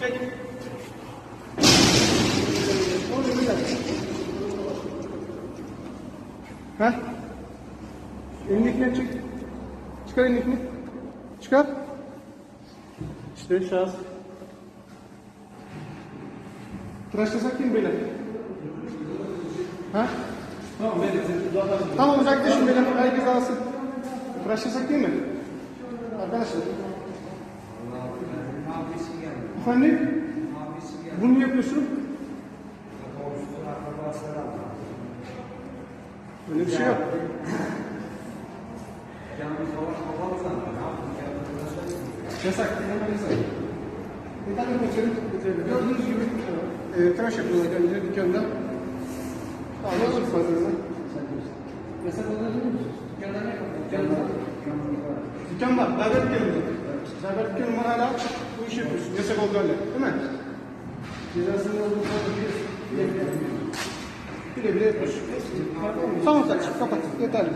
Çek. Ha? Elindekileri çek. Çıkar elindekini. Çıkar. İşte şahıs. Tıraşlasak kim beyler? Ha? Tamam zaten Tamam uzaklaşın beyler. Herkes alsın. Tıraşlasak değil mi? Arkadaşlar. Efendim? Bunu yapıyorsun? Öyle bir şey yok. Yasak. Hemen yasak. Bir tane götürün. Gördüğünüz gibi e, tıraş yapıyorlar kendileri dükkanda. Alıyorlar fazlasını. Yasak olduğunu biliyor musun? Dükkanda ne yapıyor? Dükkanda Dükkan var. Berber dükkanı Berber dükkanı var hala. Bu işi yapıyorsun. Yasak oldu öyle. Değil mi? Cezasını olduğunu biliyorsun. Bile bile yapıyorsun. Tamam saç. Kapat. Yeterli.